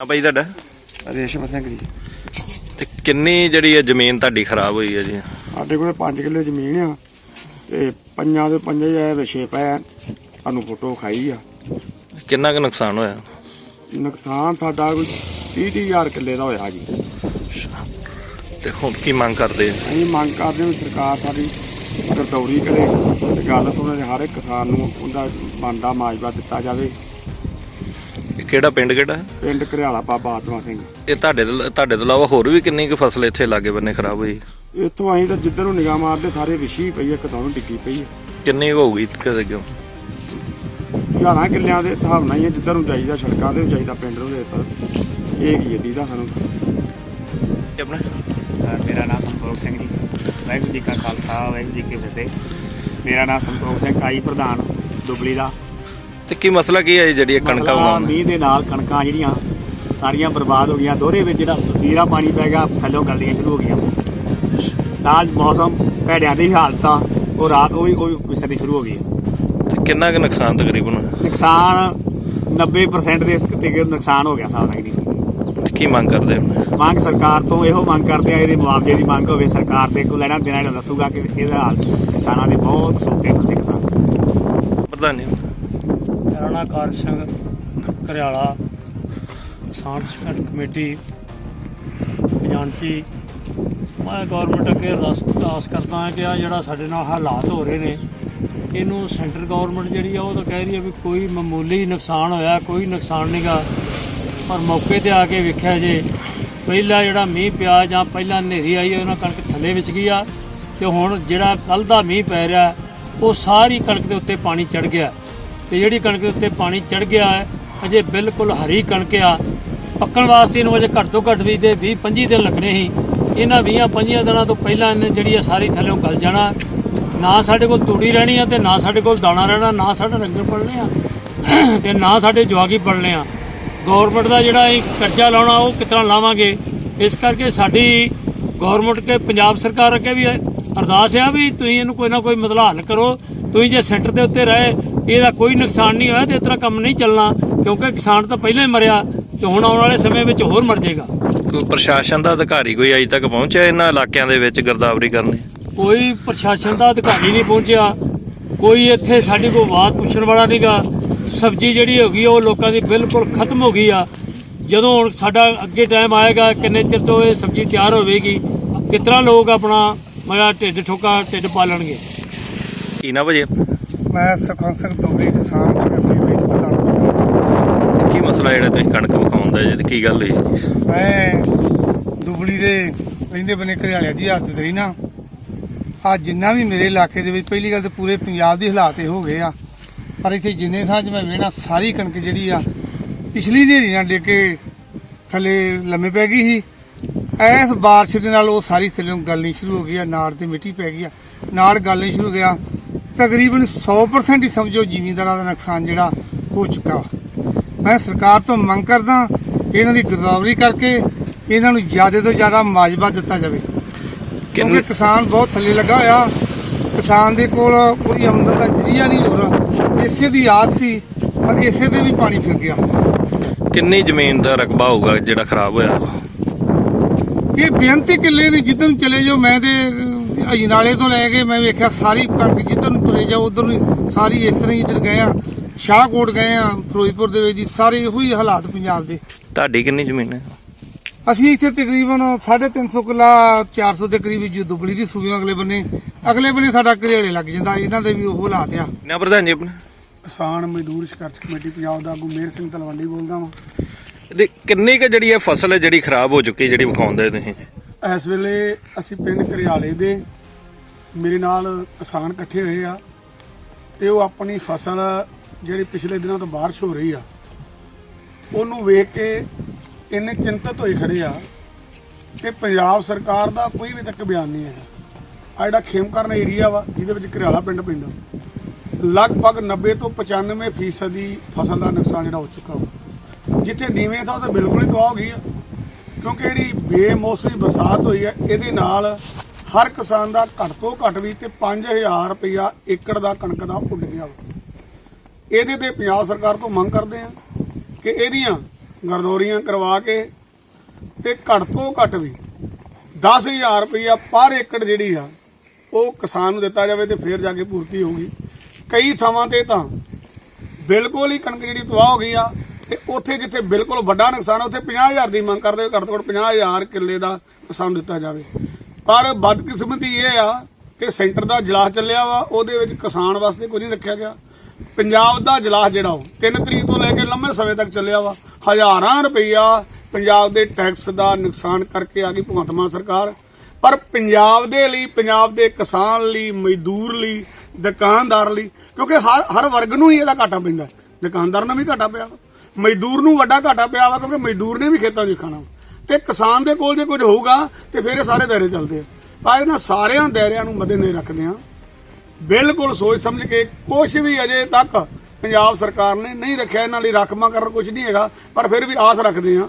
ਆ ਭਾਈ ਤੁਹਾਡਾ? ਰੇਸ਼ਮ ਸਿੰਘ ਜੀ ਤੇ ਕਿੰਨੀ ਜਿਹੜੀ ਹੈ ਜ਼ਮੀਨ ਤੁਹਾਡੀ ਖਰਾਬ ਹੋਈ ਹੈ ਜੀ? ਸਾਡੇ ਕੋਲ 5 ਕਿੱਲੇ ਜ਼ਮੀਨ ਆ ਤੇ ਪੰਜਾਂ ਦੇ ਪੰਜੇ ਜਾਏ ਵਿਛੇ ਪਏ ਸਾਨੂੰ ਫੋਟੋ ਖਾਈ ਆ। ਕਿੰਨਾ ਕੁ ਨੁਕਸਾਨ ਹੋਇਆ? ਨੁਕਸਾਨ ਸਾਡਾ ਕੋਈ 30 ਹਜ਼ਾਰ ਕਿੱਲੇ ਦਾ ਹੋਇਆ ਜੀ। ਤੇ ਹੁਣ ਕੀ ਮੰਗ ਕਰਦੇ ਆ? ਅਸੀਂ ਮੰਗ ਕਰਦੇ ਹਾਂ ਵੀ ਸਰਕਾਰ ਸਾਡੀ ਗਰਦੌਰੀ ਕਰੇ ਤੇ ਗੱਲ ਸੁਣੇ ਹਰ ਇੱਕ ਕਿਸਾਨ ਨੂੰ ਉਹਦਾ ਬਣਦਾ ਮਾਜਵਾ ਦਿੱਤਾ ਜਾਵੇ। ਕਿਹੜਾ ਪਿੰਡ ਕਿਹੜਾ? ਹੈ? ਪਿੰਡ ਘਰਿਆਲਾ ਬਾਬਾ ਆਤਮਾ ਸਿੰਘ। ਇਹ ਤੁਹਾਡੇ ਤੋਂ ਤੁਹਾਡੇ ਤੋਂ ਇਲਾਵਾ ਹੋਰ ਵੀ ਕਿੰਨੀ ਕੁ ਫਸਲ ਇੱਥੇ ਲਾਗੇ ਬੰਨੇ ਖਰਾਬ ਹੋਈ? ਇੱਥੋਂ ਅਸੀਂ ਤਾਂ ਜਿੱਧਰ ਨੂੰ ਨਿਗਾਹ ਮਾਰਦੇ ਸਾਰੇ ਵਿਛੀ ਪਈ ਆ ਕਿਤੋਂ ਡਿੱਗੀ ਪਈ ਆ। ਕਿੰਨੀ ਕੁ ਹੋਊਗੀ ਕਦੇ ਕਿਉਂ ਹਜ਼ਾਰਾਂ ਕਿੱਲਿਆਂ ਦੇ ਹਿਸਾਬ ਨਾਲ ਹੀ ਆ, ਜਿੱਧਰ ਨੂੰ ਜਾਈਦਾ ਸੜਕਾਂ ਤੇ ਵੀ ਜਾਈਦਾ ਪਿੰਡ ਨੂੰ ਦੇ ਤਾਂ ਇਹ ਕੀ ਹੈ ਦੀਦਾ ਸਾਨੂੰ? ਇਹ ਆਪਣਾ? ਅ, ਮੇਰਾ ਨਾਮ ਸੰਤੋਖ ਸਿੰਘ ਜੀ। ਵਾਹਿਗੁਰੂ ਜੀ ਕਾ ਖਾਲਸਾ ਵਾਹਿਗੁਰੂ ਜੀ ਕੀ ਫਤਿਹ। ਮੇਰਾ ਨਾਮ ਸੰਤੋਖ ਸਿੰਘ ਕਾਈ ਪ੍ਰਧਾਨ ਦੁਬਲੀ ਦਾ। ਤੇ ਕੀ ਮਸਲਾ ਕੀ ਹੈ ਜੀ ਜਿਹੜੀ ਇਹ ਕਣਕਾਂ ਮਤਲਬ ਉਗਾਉਣ ਮੀਂਹ ਦੇ ਨਾਲ ਕਣਕਾਂ ਜਿਹੜੀਆਂ ਸਾਰੀਆਂ ਬਰਬਾਦ ਹੋ ਗਈਆਂ। ਦੋਹਰੇ ਵਿੱਚ ਜਿਹੜਾ ਨੀਰਾ ਪਾਣੀ ਪੈ ਗਿਆ ਥੱਲੋਂ ਗਲਣੀਆਂ ਸ਼ੁਰੂ ਹੋ ਗਈਆਂ। ਨਾਲ ਮੌਸਮ ਭੈੜਿਆਂ ਦੀ ਹਾਲਤ ਆ ਉਹ ਰਾਤ ਉਹ ਵੀ ਉਹ ਵੀ ਵਿਸਰਨੀ ਸ਼ੁਰੂ ਹੋ ਗਈ ਹੈ। ਤੇ ਕਿੰਨਾ ਕੁ ਨੁਕਸਾਨ ਤਕਰੀਬਨ? ਨੁਕਸਾਨ 90% ਦੇ ਤਕਰੀਬਨ ਨੁਕਸਾਨ ਹੋ ਗਿਆ ਸਾਡਾ ਜੀ ਤੇ ਕੀ ਮੰਗ ਕਰਦੇ ਹੋ? ਮੰਗ ਸਰਕਾਰ ਤੋਂ ਇਹੋ ਮੰਗ ਕਰਦੇ ਆ ਇਹਦੇ ਮੁਆਵਜ਼ੇ ਦੀ ਮੰਗ ਹੋਵੇ ਸਰਕਾਰ ਦੇ ਕੋਲ ਲੈਣਾ ਦੇਣਾ ਜਿਹੜਾ ਦੱਸੂਗਾ ਕਿ ਇਹਦਾ ਹਾਲ ਕਿਸਾਨਾਂ ਦੇ ਬਹੁਤ ਕਿਸਾਨ। ਪ੍ਰਧਾਨ ਜੀ। ਮੇਰਾ ਕਾਰ ਸਿੰਘ ਘਰਿਆਲਾ ਕਿਸਾਨ ਸੰਘਰਸ਼ ਕਮੇਟੀ ਖਜ਼ਾਨਚੀ ਮੈਂ ਗਵਰਨਮੈਂਟ ਅੱਗੇ ਅਰਦਾਸ ਅਰਦਾਸ ਕਰਦਾ ਹਾਂ ਕਿ ਆ ਜਿਹੜਾ ਸਾਡੇ ਨਾਲ ਹਾਲਾਤ ਹੋ ਰਹੇ ਨੇ, ਇਹਨੂੰ ਸੈਂਟਰ ਗਵਰਨਮੈਂਟ ਜਿਹੜੀ ਆ ਉਹ ਤਾਂ ਕਹਿ ਰਹੀ ਹੈ ਵੀ ਕੋਈ ਮਾਮੂਲੀ ਨੁਕਸਾਨ ਹੋਇਆ, ਕੋਈ ਨੁਕਸਾਨ ਨਹੀਂਗਾ ਪਰ ਮੌਕੇ ਤੇ ਆ ਕੇ ਵੇਖਿਆ ਜੇ, ਪਹਿਲਾ ਜਿਹੜਾ ਮੀਂਹ ਪਿਆ ਜਾਂ ਪਹਿਲਾਂ ਹਨੇਰੀ ਆਈ ਉਹਨਾਂ ਕਣਕ ਥੱਲੇ ਵਿੱਚ ਗਈ ਆ, ਤੇ ਹੁਣ ਜਿਹੜਾ ਕੱਲ ਦਾ ਮੀਂਹ ਪੈ ਰਿਹਾ, ਉਹ ਸਾਰੀ ਕਣਕ ਦੇ ਉੱਤੇ ਪਾਣੀ ਚੜ ਗਿਆ। ਤੇ ਜਿਹੜੀ ਕਣਕ ਦੇ ਉੱਤੇ ਪਾਣੀ ਚੜ ਗਿਆ ਹੈ, ਅਜੇ ਬਿਲਕੁਲ ਹਰੀ ਕਣਕ ਆ। ਪੱਕਣ ਵਾਸਤੇ ਇਹਨੂੰ ਅਜੇ ਘੱਟ ਤੋਂ ਘੱਟ ਵੀ ਤੇ 20 25 ਦਿਨ ਲੱਗਣੇ ਸੀ। ਇਹਨਾਂ 20 25 ਦਿਨਾਂ ਤੋਂ ਪਹਿਲਾਂ ਇਹਨੇ ਜਿਹੜੀ ਆ ਸਾਰੀ ਥੱਲੇੋਂ ਗਲ ਜਾਣਾ। ਨਾ ਸਾਡੇ ਕੋਲ ਤੂੜੀ ਰਹਿਣੀ ਆ ਤੇ ਨਾ ਸਾਡੇ ਕੋਲ ਦਾਣਾ ਰਹਿਣਾ, ਨਾ ਸਾਡੇ ਡੰਗਰ ਪੜਨੇ ਆ ਤੇ ਨਾ ਸਾਡੇ ਜਵਾਗੀ ਪੜਨੇ ਆ। ਗਵਰਨਮੈਂਟ ਦਾ ਜਿਹੜਾ ਇਹ ਕਰਜ਼ਾ ਲਾਉਣਾ, ਉਹ ਕਿਤਨਾ ਲਾਵਾਂਗੇ? ਇਸ ਕਰਕੇ ਸਾਡੀ ਗਵਰਨਮੈਂਟ ਕੇ ਪੰਜਾਬ ਸਰਕਾਰ ਅੱਗੇ ਵੀ ਅਰਦਾਸ ਆ ਵੀ ਤੁਸੀਂ ਇਹਨੂੰ ਕੋਈ ਨਾ ਕੋਈ ਮਸਲਾ ਹੱਲ ਕਰੋ। ਤੁਸੀਂ ਜੇ ਸੈਂਟਰ ਦੇ ਉੱਤੇ ਰਹੇ ਇਹਦਾ ਕੋਈ ਨੁਕਸਾਨ ਨਹੀਂ ਹੋਇਆ ਤੇ ਇਸ ਤਰ੍ਹਾਂ ਕੰਮ ਨਹੀਂ ਚੱਲਣਾ ਕਿਉਂਕਿ ਕਿਸਾਨ ਤਾਂ ਪਹਿਲਾਂ ਹੀ ਮਰਿਆ ਤੇ ਹੁਣ ਆਉਣ ਵਾਲੇ ਸਮੇਂ ਵਿੱਚ ਹੋਰ ਮਰ ਜਾਏਗਾ। ਕੋਈ ਪ੍ਰਸ਼ਾਸਨ ਦਾ ਅਧਿਕਾਰੀ ਕੋਈ ਅਜੇ ਤੱਕ ਪਹੁੰਚਿਆ ਇਹਨਾਂ ਇਲਾਕਿਆਂ ਦੇ ਵਿੱਚ ਗਰਦਾਵਰੀ ਕਰਨੀ ਕੋਈ ਪ੍ਰਸ਼ਾਸਨ ਦਾ ਅਧਿਕਾਰੀ ਨਹੀਂ ਪਹੁੰਚਿਆ ਕੋਈ ਇੱਥੇ ਸਾਡੀ ਕੋਈ ਬਾਤ ਪੁੱਛਣ ਵਾਲਾ ਨਹੀਂਗਾ ਸਬਜ਼ੀ ਜਿਹੜੀ ਹੋ ਗਈ ਉਹ ਲੋਕਾਂ ਦੀ ਬਿਲਕੁਲ ਖਤਮ ਹੋ ਗਈ ਆ। ਜਦੋਂ ਹੁਣ ਸਾਡਾ ਅੱਗੇ ਟਾਈਮ ਆਏਗਾ ਕਿੰਨੇ ਚਿਰ ਤੋਂ ਇਹ ਸਬਜ਼ੀ ਤਿਆਰ ਹੋਵੇਗੀ ਕਿਤਨਾ ਲੋਕ ਆਪਣਾ ਮੇਰਾ ਢਿੱਡ ਠੋਕਾ ਢਿੱਡ ਪਾਲਣਗੇ? ਕੀ ਨਾ ਭਾਜੀ? ਮੈਂ ਸੁਖਵੰਤ ਸਿੰਘ ਤੋਬੀ ਕਿਸਾਨ ਕਮੇਟੀ ਵਾਈਸ ਪ੍ਰਧਾਨ ਕੀ ਮਸਲਾ ਜਿਹੜਾ ਤੁਸੀਂ ਕਣਕ ਵਿਖਾਉਂਦਾ ਜੀ ਕੀ ਗੱਲ ਜੀ ਮੈਂ ਦੁਬਲੀ ਦੇ ਰਹਿੰਦੇ ਬਨੇ ਘਰਿਆਲਿਆ ਦੀ ਹੱਥ ਤੇ ਨਾ। ਆ ਜਿੰਨਾ ਵੀ ਮੇਰੇ ਇਲਾਕੇ ਦੇ ਵਿੱਚ ਪਹਿਲੀ ਗੱਲ ਤੇ ਪੂਰੇ ਪੰਜਾਬ ਦੇ ਹਾਲਾਤ ਇਹ ਹੋ ਗਏ ਆ। ਪਰ ਇੱਥੇ ਜਿੰਨੇ ਥਾਂ 'ਚ ਮੈਂ ਵੇਣਾ ਸਾਰੀ ਕਣਕ ਜਿਹੜੀ ਆ ਪਿਛਲੀ ਨੇਰੀ ਨਾਲ ਡੇ ਕੇ ਥੱਲੇ ਲੰਮੇ ਪੈ ਗਈ ਸੀ। ਐਸ ਬਾਰਿਸ਼ ਦੇ ਨਾਲ ਉਹ ਸਾਰੀ ਥੱਲੇ ਗਲਣੀ ਸ਼ੁਰੂ ਹੋ ਗਈ ਆ ਨਾੜ ਤੇ ਮਿੱਟੀ ਪੈ ਗਈ ਆ। ਨਾੜ ਗਲਣੀ ਸ਼ੁਰੂ ਹੋ ਗਿਆ। ਤਕਰੀਬਨ 100% ਹੀ ਸਮਝੋ ਜ਼ਿਮੀਂਦਾਰਾਂ ਦਾ ਨੁਕਸਾਨ ਜਿਹੜਾ ਹੋ ਚੁੱਕਾ ਮੈਂ ਸਰਕਾਰ ਤੋਂ ਮੰਗ ਕਰਦਾ ਇਹਨਾਂ ਦੀ ਗਿਰਦਾਵਰੀ ਕਰਕੇ ਇਹਨਾਂ ਨੂੰ ਜ਼ਿਆਦਾ ਤੋਂ ਜ਼ਿਆਦਾ ਮਾਜਬਾ ਦਿੱਤਾ ਜਾਵੇ। ਕਿਉਂਕਿ ਕਿੰਨ ਕਿਸਾਨ ਬਹੁਤ ਥੱਲੇ ਲੱਗਾ ਹੋਇਆ। ਕਿਸਾਨ ਦੇ ਕੋਲ ਕੋਈ ਆਮਦਨ ਦਾ ਜਰੀਆ ਨਹੀਂ ਹੋ ਰਿਹਾ ਇਸੇ ਦੀ ਆਸ ਸੀ ਪਰ ਇਸੇ ਤੇ ਵੀ ਪਾਣੀ ਫਿਰ ਗਿਆ। ਕਿੰਨੀ ਜ਼ਮੀਨ ਦਾ ਰਕਬਾ ਹੋਊਗਾ ਜਿਹੜਾ ਖਰਾਬ ਹੋਇਆ? ਇਹ ਬੇਨਤੀ ਕਿੱਲੇ ਨੇ ਜਿੱਧਰ ਨੂੰ ਚਲੇ ਜਾਓ ਮੈਂ ਤੇ ਅਜਨਾਲੇ ਤੋਂ ਲੈ ਕੇ ਮੈਂ ਵੇਖਿਆ ਸਾਰੀ ਕਣਕ ਜਿੱਧਰ ਨੂੰ ਤੁਰੇ ਜਾਓ ਉਧਰ ਨੂੰ ਸਾਰੀ ਇਸ ਤਰ੍ਹਾਂ ਹੀ ਇੱਧਰ ਗਏ ਆ ਸ਼ਾਹਕੋਟ ਗਏ ਆ ਫਿਰੋਜ਼ਪੁਰ ਦੇ ਵਿੱਚ ਦੀ ਸਾਰੇ ਇਹੋ ਹੀ ਹਾਲਾਤ ਪੰਜਾਬ ਦੇ। ਤੁਹਾਡੀ ਕਿੰਨੀ ਜ਼ਮੀਨ ਹੈ? ਅਸੀਂ ਇੱਥੇ ਤਕਰੀਬਨ 350 ਕਿੱਲਾ 400 ਦੇ ਕਰੀਬ ਜੀ ਦੁਬਲੀ ਦੀ ਸੂਬੇ ਅਗਲੇ ਬੰਨੇ। ਅਗਲੇ ਬੰਨੇ ਸਾਡਾ ਘਰੇੜੇ ਲੱਗ ਜਾਂਦਾ ਇਹਨਾਂ ਦੇ ਵੀ ਉਹ ਹਾਲਾਤ ਆ। ਨਾ ਪ੍ਰਧਾਨ ਜੀ ਆਪਣਾ। ਕਿਸਾਨ ਮਜ਼ਦੂਰ ਸੰਘਰਸ਼ ਕਮੇਟੀ ਪੰਜਾਬ ਦਾ ਆਗੂ ਮੇਰ ਸਿੰਘ ਤਲਵੰਡੀ ਬੋਲਦਾ ਵਾਂ। ਤੇ ਕਿੰਨੀ ਕੁ ਜਿਹੜੀ ਇਹ ਫਸਲ ਹੈ ਜਿਹੜੀ ਖਰਾਬ ਹੋ ਚੁੱਕੀ ਜਿਹੜੀ ਵਿਖਾਉਂਦੇ ਤੁਸੀਂ? ਇਸ ਵੇਲੇ ਅਸੀਂ ਪਿੰਡ ਘਰਿਆਲੇ ਦੇ ਮੇਰੇ ਨਾਲ ਕਿਸਾਨ ਇਕੱਠੇ ਹੋਏ ਆ ਤੇ ਉਹ ਆਪਣੀ ਫਸਲ ਜਿਹੜੀ ਪਿਛਲੇ ਦਿਨਾਂ ਤੋਂ ਬਾਰਿਸ਼ ਹੋ ਰਹੀ ਆ, ਉਹਨੂੰ ਵੇਖ ਕੇ ਇੰਨੇ ਚਿੰਤਤ ਹੋਏ ਖੜੇ ਆ ਕਿ ਪੰਜਾਬ ਸਰਕਾਰ ਦਾ ਕੋਈ ਵੀ ਤੱਕ ਬਿਆਨ ਨਹੀਂ ਹੈ। ਆ ਜਿਹੜਾ ਖੇਮਕਰਨ ਏਰੀਆ ਵਾ, ਜਿਹਦੇ ਵਿੱਚ ਘਰਿਆਲਾ ਪਿੰਡ ਪੈਂਦਾ, ਲਗਭਗ 90 ਤੋਂ 95% ਫੀਸਦੀ ਫਸਲ ਦਾ ਨੁਕਸਾਨ ਜਿਹੜਾ ਹੋ ਚੁੱਕਾ ਵਾ। ਜਿੱਥੇ ਨੀਵੇਂ ਥਾਂ ਤਾਂ ਬਿਲਕੁਲ ਹੀ ਤਬਾਹ ਹੋ ਗਈ ਆ ਕਿਉਂਕਿ ਜਿਹੜੀ ਬੇਮੌਸਮੀ ਬਰਸਾਤ ਹੋਈ ਹੈ, ਇਹਦੇ ਨਾਲ ਹਰ ਕਿਸਾਨ ਦਾ ਘੱਟ ਤੋਂ ਘੱਟ ਵੀ ਤੇ 5000 ਰੁਪਇਆ ਏਕੜ ਦਾ ਕਣਕ ਦਾ ਉੱਡ ਗਿਆ ਵਾ। ਇਹਦੇ ਤੇ ਪੰਜਾਬ ਸਰਕਾਰ ਤੋਂ ਮੰਗ ਕਰਦੇ ਆ ਕਿ ਇਹਦੀਆਂ ਗਰਦੌਰੀਆਂ ਕਰਵਾ ਕੇ ਤੇ ਘੱਟ ਤੋਂ ਘੱਟ ਵੀ 10000 ਰੁਪਇਆ ਪਰ ਏਕੜ ਜਿਹੜੀ ਆ, ਉਹ ਕਿਸਾਨ ਨੂੰ ਦਿੱਤਾ ਜਾਵੇ ਤੇ ਫਿਰ ਜਾ ਕੇ ਪੂਰਤੀ ਹੋਊਗੀ ਕਈ ਥਾਵਾਂ ਤੇ ਤਾਂ ਬਿਲਕੁਲ ਹੀ ਕਣਕ ਜਿਹੜੀ ਤਬਾਹ ਹੋ ਗਈ ਆ ਤੇ ਉੱਥੇ ਜਿੱਥੇ ਬਿਲਕੁਲ ਵੱਡਾ ਨੁਕਸਾਨ ਆ, ਉੱਥੇ 50000 ਦੀ ਮੰਗ ਕਰਦੇ ਘੱਟ ਤੋਂ ਘੱਟ 50000 ਕਿੱਲੇ ਦਾ ਨੁਕਸਾਨ ਦਿੱਤਾ ਜਾਵੇ। ਪਰ ਬਦਕਿਸਮਤੀ ਇਹ ਆ ਕਿ ਸੈਂਟਰ ਦਾ ਜਲਾਸ ਚੱਲਿਆ ਵਾ, ਉਹਦੇ ਵਿੱਚ ਕਿਸਾਨ ਵਾਸਤੇ ਕੁਝ ਨਹੀਂ ਰੱਖਿਆ ਗਿਆ। ਪੰਜਾਬ ਦਾ ਜਲਾਸ ਜਿਹੜਾ ਉਹ 3 ਤਰੀਕ ਤੋਂ ਲੈ ਕੇ ਲੰਮੇ ਸਮੇਂ ਤੱਕ ਚੱਲਿਆ ਵਾ। ਹਜ਼ਾਰਾਂ ਰੁਪਈਆ ਪੰਜਾਬ ਦੇ ਟੈਕਸ ਦਾ ਨੁਕਸਾਨ ਕਰਕੇ ਆ ਗਈ ਭਗਵੰਤ ਮਾਨ ਸਰਕਾਰ। ਪਰ ਪੰਜਾਬ ਦੇ ਲਈ, ਪੰਜਾਬ ਦੇ ਕਿਸਾਨ ਲਈ, ਮਜ਼ਦੂਰ ਲਈ, ਦੁਕਾਨਦਾਰ ਲਈ, ਕਿਉਂਕਿ ਹਰ ਹਰ ਵਰਗ ਨੂੰ ਹੀ ਇਹਦਾ ਘਾਟਾ ਪੈਂਦਾ। ਹੈ। ਦੁਕਾਨਦਾਰ ਨੂੰ ਵੀ ਘਾਟਾ ਪਿਆ। ਵਾ ਮਜ਼ਦੂਰ ਨੂੰ ਵੱਡਾ ਘਾਟਾ ਪਿਆ ਵਾ ਕਿਉਂਕਿ ਮਜ਼ਦੂਰ ਨੇ ਵੀ ਖੇਤਾਂ 'ਚ ਖਾਣਾ ਵਾ। ਤੇ ਕਿਸਾਨ ਦੇ ਕੋਲ ਜੇ ਕੁਝ ਹੋਊਗਾ ਤੇ ਫਿਰ ਇਹ ਸਾਰੇ ਦਾਇਰੇ ਚੱਲਦੇ ਆ। ਪਰ ਇਹਨਾਂ ਸਾਰਿਆਂ ਦਾਇਰਿਆਂ ਨੂੰ ਮੱਦੇ ਰੱਖਦੇ ਆ। ਬਿਲਕੁਲ ਸੋਚ ਸਮਝ ਕੇ ਕੁਝ ਵੀ ਅਜੇ ਤੱਕ ਪੰਜਾਬ ਸਰਕਾਰ ਨੇ ਨਹੀਂ ਰੱਖਿਆ, ਇਹਨਾਂ ਲਈ ਰਾਖਵਾਂ ਕਰਨ ਕੁਝ ਨਹੀਂ ਹੈਗਾ, ਪਰ ਫਿਰ ਵੀ ਆਸ ਰੱਖਦੇ ਆ।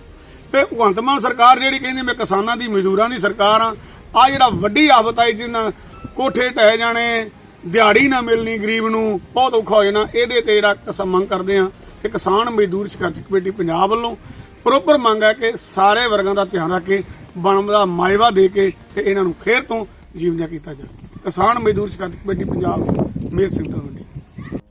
ਤੇ ਭਗਵੰਤ ਮਾਨ ਸਰਕਾਰ ਜਿਹੜੀ ਕਹਿੰਦੀ ਮੈਂ ਕਿਸਾਨਾਂ ਦੀ, ਮਜ਼ਦੂਰਾਂ ਦੀ ਸਰਕਾਰ ਆ ਆ ਜਿਹੜਾ ਵੱਡੀ ਆਫਤ ਆਈ ਜਿਹਨਾਂ ਕੋਠੇ ਢਹਿ ਜਾਣੇ, ਦਿਹਾੜੀ ਨਾ ਮਿਲਣੀ ਗਰੀਬ ਨੂੰ, ਬਹੁਤ ਔਖਾ ਹੋ ਜਾਣਾ, ਇਹਦੇ ਤੇ ਜਿਹੜਾ ਮੰਗ ਕਰਦੇ ਆ। ਕਿ ਕਿਸਾਨ ਮਜ਼ਦੂਰ ਸੰਘਰਸ਼ ਕਮੇਟੀ ਪੰਜਾਬ ਵੱਲੋਂ ਪ੍ਰੋਪਰ ਮੰਗ ਹੈ ਕਿ ਸਾਰੇ ਵਰਗਾਂ ਦਾ ਧਿਆਨ ਰੱਖ ਕੇ ਬਣਦਾ ਮਾਇਵਾ ਦੇ ਕੇ ਤੇ ਇਹਨਾਂ ਨੂੰ ਖੇਰ ਤੋਂ ਜੀਵਨਿਆ ਕੀਤਾ ਜਾਵੇ। ਕਿਸਾਨ ਮਜ਼ਦੂਰ ਸੰਘਰਸ਼ ਕਮੇਟੀ ਪੰਜਾਬ ਮੇਰ ਸਿੰਘ ਤੋਂ